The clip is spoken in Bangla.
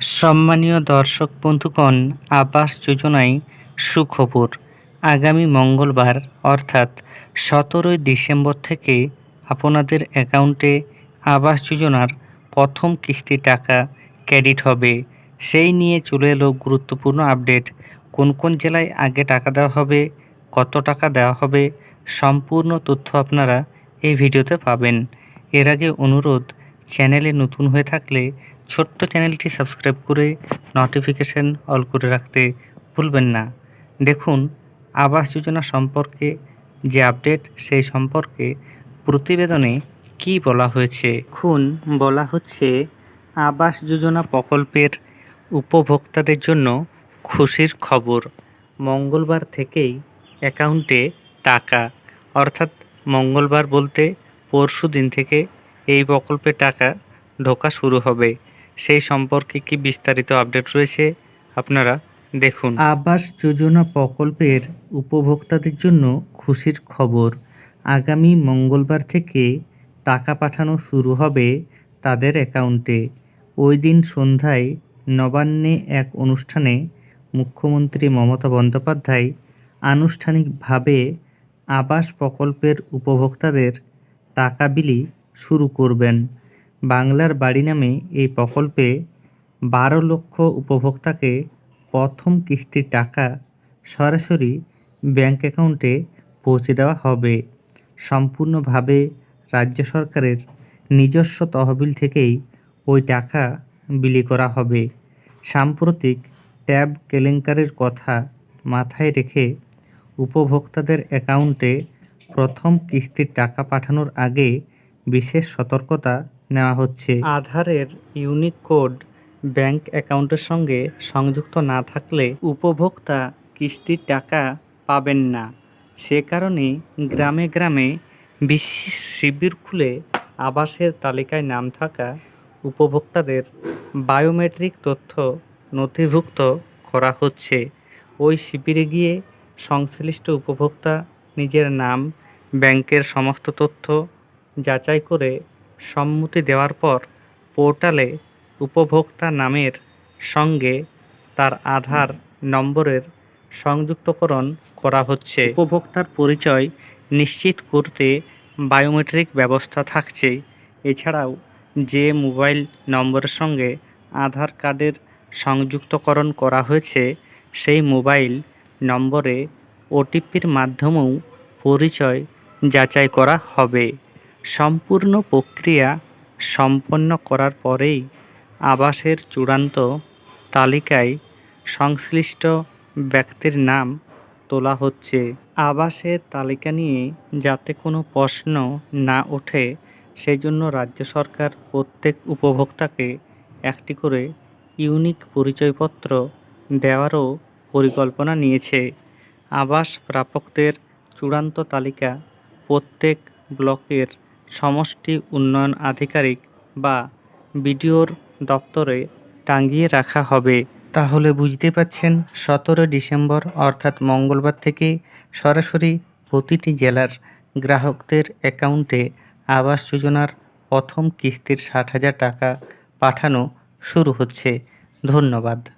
সম্মানীয় দর্শক বন্ধুগণ, আবাস যোজনায় সুখবর। আগামী মঙ্গলবার, অর্থাৎ সতেরোই ডিসেম্বর থেকে আপনাদের অ্যাকাউন্টে আবাস যোজনার প্রথম কিস্তি টাকা ক্রেডিট হবে। সেই নিয়ে চলে এলো গুরুত্বপূর্ণ আপডেট। কোন কোন জেলায় আগে টাকা দেওয়া হবে, কত টাকা দেওয়া হবে, সম্পূর্ণ তথ্য আপনারা এই ভিডিওতে পাবেন। এর আগে অনুরোধ চ্যানেলে নতুন হয়ে থাকলে ছোট্ট চ্যানেলটি সাবস্ক্রাইব করে নোটিফিকেশন অল করে রাখতে ভুলবেন না। দেখুন, আবাস যোজনা সম্পর্কে যে আপডেট সেই সম্পর্কে প্রতিবেদনে কি বলা হয়েছে? খুন বলা হচ্ছে আবাস যোজনা প্রকল্পের উপভোক্তাদের জন্য খুশির খবর। মঙ্গলবার থেকেই অ্যাকাউন্টে টাকা। অর্থাৎ মঙ্গলবার বলতে পরশু দিন থেকে এই প্রকল্পে টাকা ঢোকা শুরু হবে। সেই সম্পর্কে কি বিস্তারিত আপডেট রয়েছে আপনারা দেখুন। আবাস যোজনা প্রকল্পের উপভোক্তাদের জন্য খুশির খবর। আগামী মঙ্গলবার থেকে টাকা পাঠানো শুরু হবে তাদের অ্যাকাউন্টে। ওই দিন সন্ধ্যায় নবান্নে এক অনুষ্ঠানে মুখ্যমন্ত্রী মমতা বন্দ্যোপাধ্যায় আনুষ্ঠানিকভাবে আবাস প্রকল্পের উপভোক্তাদের টাকা বিলি শুরু করবেন। বাংলার বাড়ি নামে এই প্রকল্পে বারো লক্ষ উপভোক্তাকে প্রথম কিস্তির টাকা সরাসরি ব্যাংক অ্যাকাউন্টে পৌঁছে দেওয়া হবে। সম্পূর্ণভাবে রাজ্য সরকারের নিজস্ব তহবিল থেকেই ওই টাকা বিলি করা হবে। সাম্প্রতিক ট্যাব কেলেঙ্কারির কথা মাথায় রেখে উপভোক্তাদের অ্যাকাউন্টে প্রথম কিস্তির টাকা পাঠানোর আগে বিশেষ সতর্কতা নেওয়া হচ্ছে। আধারের ইউনিক কোড ব্যাংক অ্যাকাউন্টের সঙ্গে সংযুক্ত না থাকলে উপভোক্তা কিস্তির টাকা পাবেন না। সে কারণে গ্রামে গ্রামে বিশেষ শিবির খুলে আবাসের তালিকায় নাম থাকা উপভোক্তাদের বায়োমেট্রিক তথ্য নথিভুক্ত করা হচ্ছে। ওই শিবিরে গিয়ে সংশ্লিষ্ট উপভোক্তা নিজের নাম, ব্যাংকের সমস্ত তথ্য যাচাই করে সম্মতি দেওয়ার পর পোর্টালে উপভোক্তা নামের সঙ্গে তার আধার নম্বরের সংযুক্তকরণ করা হচ্ছে। উপভোক্তার পরিচয় নিশ্চিত করতে বায়োমেট্রিক ব্যবস্থা থাকছে। এছাড়াও যে মোবাইল নম্বরের সঙ্গে আধার কার্ডের সংযুক্তকরণ করা হয়েছে, সেই মোবাইল নম্বরে ওটিপির মাধ্যমেও পরিচয় যাচাই করা হবে। সম্পূর্ণ প্রক্রিয়া সম্পন্ন করার পরেই আবাসের চূড়ান্ত তালিকায় সংশ্লিষ্ট ব্যক্তির নাম তোলা হচ্ছে। আবাসের তালিকা নিয়ে যাতে কোনো প্রশ্ন না ওঠে সেই জন্য রাজ্য সরকার প্রত্যেক উপভোক্তাকে একটি করে ইউনিক পরিচয়পত্র দেওয়ারও পরিকল্পনা নিয়েছে। আবাস প্রাপকদের চূড়ান্ত তালিকা প্রত্যেক ব্লকের সমষ্টি উন্নয়ন আধিকারিক বা বিডিওর দপ্তরে টাঙিয়ে রাখা হবে। তাহলে বুঝতে পারছেন, সতেরো ডিসেম্বর, অর্থাৎ মঙ্গলবার থেকে সরাসরি প্রতিটি জেলার গ্রাহকদের অ্যাকাউন্টে আবাস যোজনার প্রথম কিস্তির ষাট হাজার টাকা পাঠানো শুরু হচ্ছে। ধন্যবাদ।